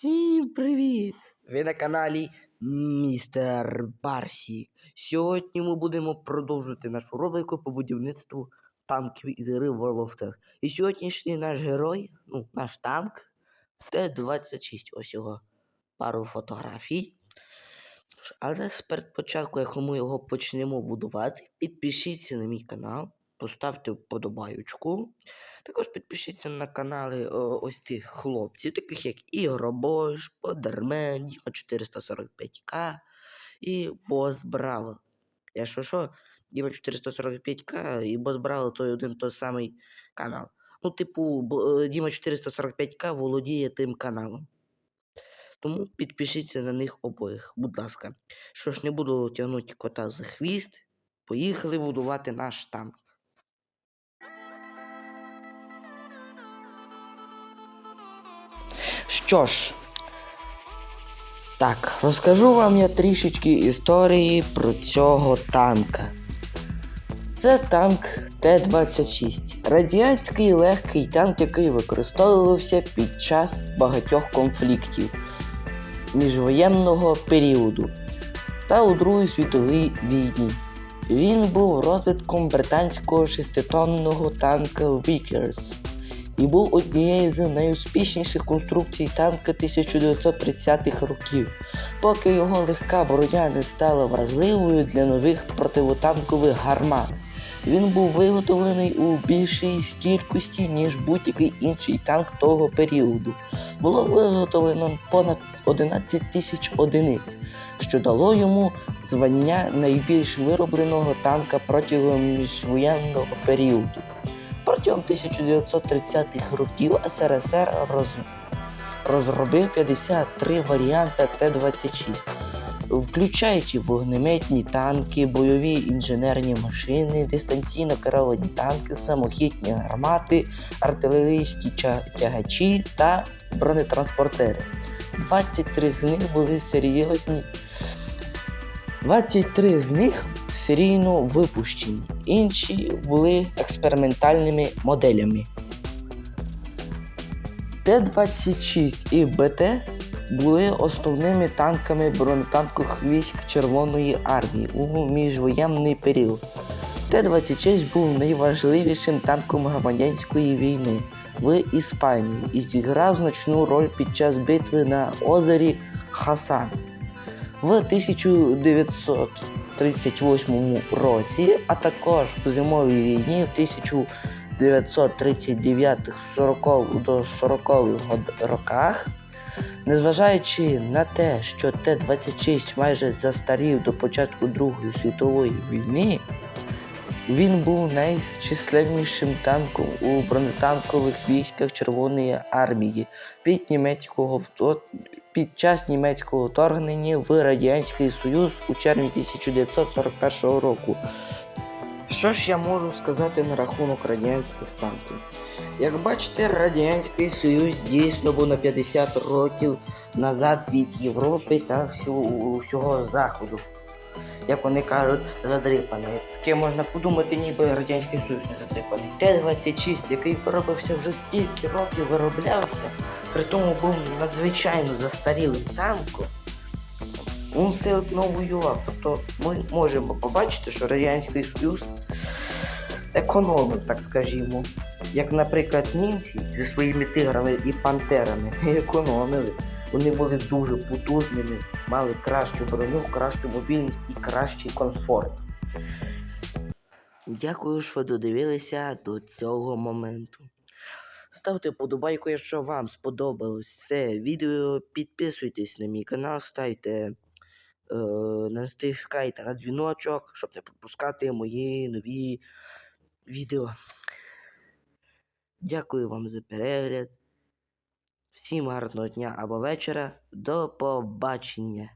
Всім привіт! Ви на каналі Містер Барсік. Сьогодні ми будемо продовжувати нашу рубрику по будівництву танків із гри World of Tanks. І сьогоднішній наш герой, ну, наш танк Т-26. Ось його пару фотографій. Але перед початку, як ми його почнемо будувати, підпишіться на мій канал, поставте вподобайочку. Також підпишіться на канали о, ось цих хлопців, таких як Ігробош, Подермен, Діма 445К і Бос Браво. Я що що, Діма 445К і Бос Браво той один той самий канал. Ну, типу, е, Діма 445К володіє тим каналом. Тому підпишіться на них обоїх, будь ласка. Що ж, не буду тягнути кота за хвіст. Поїхали будувати наш танк. Що ж, так, розкажу вам я трішечки історії про цього танка. Це танк Т-26. Радянський легкий танк, який використовувався під час багатьох конфліктів міжвоєнного періоду та у Другій світовій війні. Він був розвитком британського шеститонного танка Vickers і був однією з найуспішніших конструкцій танка 1930-х років, поки його легка броня не стала вразливою для нових противотанкових гармат. Він був виготовлений у більшій кількості, ніж будь-який інший танк того періоду. Було виготовлено понад 11 тисяч одиниць, що дало йому звання найбільш виробленого танка протягом міжвоєнного періоду. Протягом 1930-х років СРСР роз... розробив 53 варіанти Т-26, включаючи вогнеметні танки, бойові інженерні машини, дистанційно керовані танки, самохідні гармати, артилерійські тягачі та бронетранспортери. 23 з них були серйозні. 23 з них серійно випущені, інші були експериментальними моделями. Т-26 і БТ були основними танками бронетанкових військ Червоної армії у міжвоєнний період. Т-26 був найважливішим танком громадянської війни в Іспанії і зіграв значну роль під час битви на озері Хасан. В 1938 році, а також в зимовій війні в 1939-40 до 40 роках, незважаючи на те, що Т-26 майже застарів до початку Другої світової війни, він був найчисленнішим танком у бронетанкових військах Червоної армії під, німецького під час німецького вторгнення в Радянський Союз у червні 1941 року. Що ж я можу сказати на рахунок радянських танків? Як бачите, Радянський Союз дійсно був на 50 років назад від Європи та всього, всього Заходу. Як вони кажуть, задрипаний. Таке можна подумати, ніби Радянський Союз не задрипаний. Т-26, який виробився вже стільки років, вироблявся, при тому був надзвичайно застарілим танком. Він все одно воював. Тобто ми можемо побачити, що Радянський Союз економив, так скажімо. Як, наприклад, німці зі своїми тиграми і пантерами економили. Вони були дуже потужними, мали кращу броню, кращу мобільність і кращий комфорт. Дякую, що додивилися до цього моменту. Ставте подобайку, якщо вам сподобалось це відео. Підписуйтесь на мій канал, ставте, е, натискайте на дзвіночок, щоб не пропускати мої нові відео. Дякую вам за перегляд. Всім гарного дня або вечора. До побачення.